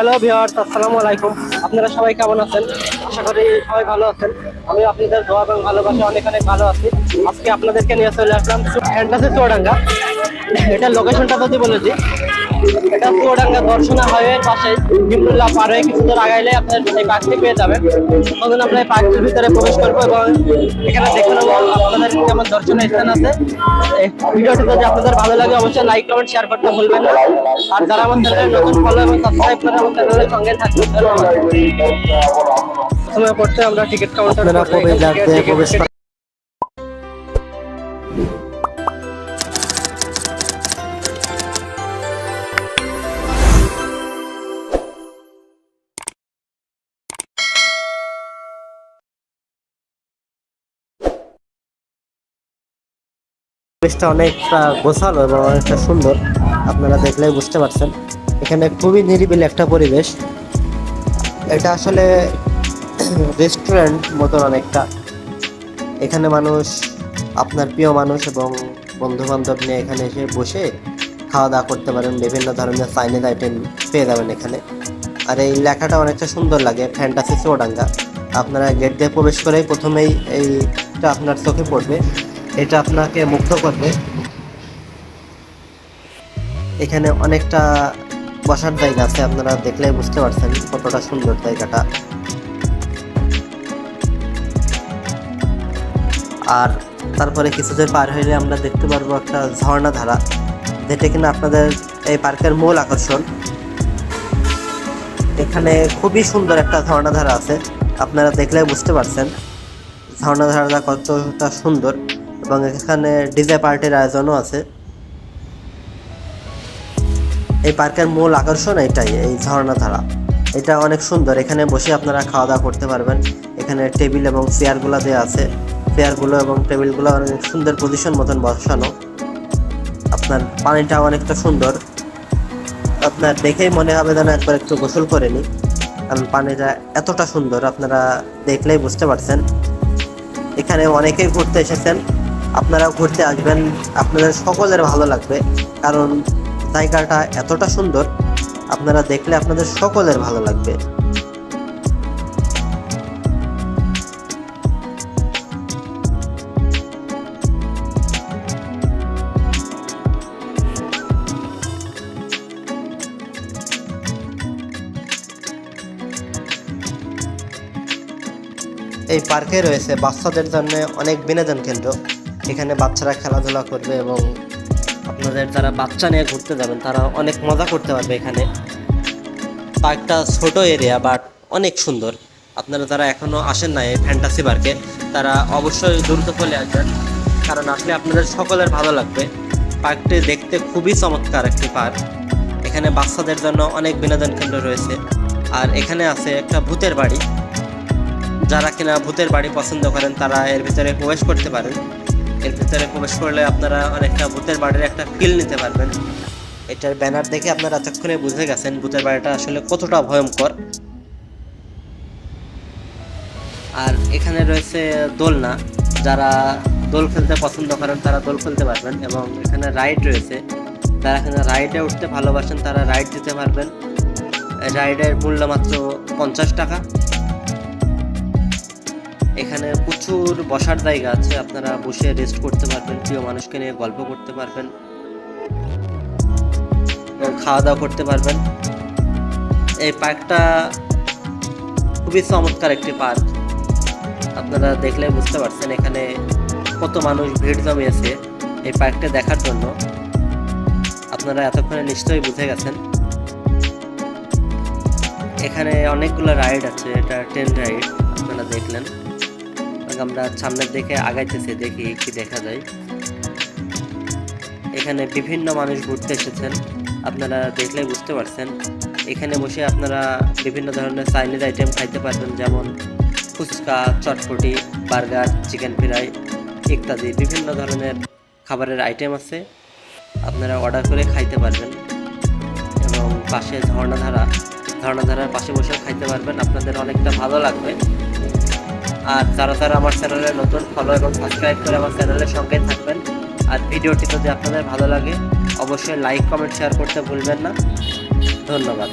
Hello viewers আসসালামু আলাইকুম। আপনারা সবাই কেমন আছেন? আশা করি সবাই ভালো আছেন। আমি আপনাদের দোয়া এবং ভালোবাসা অনেক অনেক ভালো আছি। আজকে আপনাদেরকে নিয়ে চলে আসলাম ফ্যান্টাসি চুয়াডাঙ্গা এটা লোকেশনটা যদি বলেছি এটা চুয়াডাঙ্গা দর্শনা হাইওয়ের পাশে বিমরুল্লাহ পার হয়ে কিছু দূর আগাইলে আপনার এই পার্কটি পেয়ে যাবেন তখন আমরা এই পার্কটির ভিতরে প্রবেশ করব এবং এখানে দেখে নেব আপনাদের কেমন দর্শনীয় স্থান আছে। ভিডিওটি যদি আপনাদের ভালো লাগে অবশ্যই লাইক কমেন্ট শেয়ার করতে ভুলবেন না। আর যারা আমার চ্যানেলে নতুন ফলো এবং সাবস্ক্রাইব করে আমার চ্যানেলের সঙ্গে থাকবেন। প্রথমে পড়তে আমরা টিকিট কাউন্টার প্রবেশ পরিবেশটা অনেকটা গোছালো এবং অনেকটা সুন্দর। আপনারা দেখলেই বুঝতে পারছেন। এখানে খুবই নিরিবিলি একটা পরিবেশ। এটা আসলে রেস্টুরেন্ট মতন অনেকটা। এখানে মানুষ, আপনার প্রিয় মানুষ এবং বন্ধু বান্ধব নিয়ে এখানে এসে বসে খাওয়া দাওয়া করতে পারেন। বিভিন্ন ধরনের চাইনিজ আইটেম পেয়ে যাবেন এখানে। আর এই লেখাটা অনেকটা সুন্দর লাগে, ফ্যান্টাসি চৌডাঙ্গা আপনারা গেট দিয়ে প্রবেশ করেই প্রথমেই এইটা আপনার চোখে পড়বে। এটা আপনাকে মুগ্ধ করবে। এখানে অনেকটা বসার জায়গা আছে, আপনারা দেখলেই বুঝতে পারছেন কতটা সুন্দর জায়গাটা। আর তারপরে কিছু দূর পার হইলে আমরা দেখতে পারব একটা ঝর্ণা ধারা যেটা কিনা আপনাদের এই পার্কের মূল আকর্ষণ। এখানে খুবই সুন্দর একটা ঝর্ণা ধারা আছে, আপনারা দেখলে বুঝতে পারছেন ঝর্ণা ধারাটা কতটা সুন্দর। এবং এখানে ডিজে পার্টির আয়োজনও আছে। এই পার্কের মূল আকর্ষণ এটাই, এই ঝর্ণা ধারা। এটা অনেক সুন্দর, এখানে বসে আপনারা খাওয়া দাওয়া করতে পারবেন। এখানে টেবিল এবং চেয়ারগুলো দেওয়া আছে। চেয়ারগুলো এবং টেবিলগুলো অনেক সুন্দর পজিশন মতন বসানো। আপনার পানিটা অনেকটা সুন্দর। আপনার দেখেই মনে হবে যেন একবার একটু গোসল করে নিই। কারণ পানিটা এতটা সুন্দর, আপনারা দেখলেই বুঝতে পারছেন। এখানে অনেকেই ঘুরতে এসেছেন। আপনারা ঘুরতে আসবেন। আপনাদের সকলের ভালো লাগবে, কারণ জায়গাটা এতটা সুন্দর, আপনারা দেখলে আপনাদের সকলের ভালো লাগবে। এই পার্কে রয়েছে বাচ্চাদের জন্য অনেক বিনোদন কেন্দ্র। এখানে বাচ্চারা খেলাধুলা করবে এবং আপনাদের যারা বাচ্চা নিয়ে ঘুরতে যাবেন, তারা অনেক মজা করতে পারবে এখানে। পার্কটা ছোট এরিয়া বাট অনেক সুন্দর। আপনারা যারা এখনও আসেন না এই ফ্যান্টাসি পার্কে তারা অবশ্যই দ্রুত চলে আসবেন, কারণ আসলে আপনাদের সকলের ভালো লাগবে। পার্কটি দেখতে খুবই চমৎকার একটি পার্ক এখানে বাচ্চাদের জন্য অনেক বিনোদন কেন্দ্র রয়েছে। আর এখানে আছে একটা ভূতের বাড়ি। যারা কিনা ভূতের বাড়ি পছন্দ করেন, তারা এর ভিতরে প্রবেশ করতে পারেন। এর ভিতরে প্রবেশ করলে আপনারা অনেকটা ভূতের বাড়ির একটা ফিল নিতে পারবেন। এটার ব্যানার দেখে আপনারা এতক্ষণে বুঝে গেছেন ভূতের বাড়িটা আসলে কতটা ভয়ঙ্কর। আর এখানে রয়েছে দোলনা, যারা দোল খেলতে পছন্দ করেন তারা দোল খেলতে পারবেন এবং এখানে রাইড রয়েছে। যারা এখানে রাইডে উঠতে ভালোবাসেন, তারা রাইড দিতে পারবেন। রাইডের মূল্য মাত্র পঞ্চাশ টাকা। এখানে প্রচুর বসার জায়গা আছে, আপনারা বসে রেস্ট করতে পারবেন, প্রিয় মানুষকে নিয়ে গল্প করতে পারবেন, এবং খাওয়া দাওয়া করতে পারবেন। এই পার্কটা খুবই চমৎকার একটি পার্ক আপনারা দেখলে বুঝতে পারছেন এখানে কত মানুষ ভিড় জমিয়েছে এই পার্কটা দেখার জন্য। আপনারা এতক্ষণে নিশ্চয়ই বুঝে গেছেন। এখানে অনেকগুলো রাইড আছে, এটা ট্রেন রাইড আপনারা দেখলেন। আমরা সামনের দিকে আগাইতেছি, দেখি কি দেখা যায়। এখানে বিভিন্ন মানুষ ঘুরতে এসেছেন। আপনারা দেখলে বুঝতে পারছেন। এখানে বসে আপনারা বিভিন্ন ধরনের চাইনিজ আইটেম খাইতে পারবেন, যেমন fuchka, chotpoti, burger chicken fry ইত্যাদি। বিভিন্ন ধরনের খাবারের আইটেম আছে। আপনারা অর্ডার করে খাইতে পারবেন। এবং পাশে ঝর্ণাধারা, ঝর্ণাধারার পাশে বসে খাইতে পারবেন। আপনাদের অনেকটা ভালো লাগবে। আর যারা যারা আমার চ্যানেলে নতুন ফলো এবং সাবস্ক্রাইব করে আমার চ্যানেলের সঙ্গে থাকবেন। আর ভিডিওটি যদি আপনাদের ভালো লাগে, অবশ্যই লাইক কমেন্ট শেয়ার করতে ভুলবেন না। ধন্যবাদ।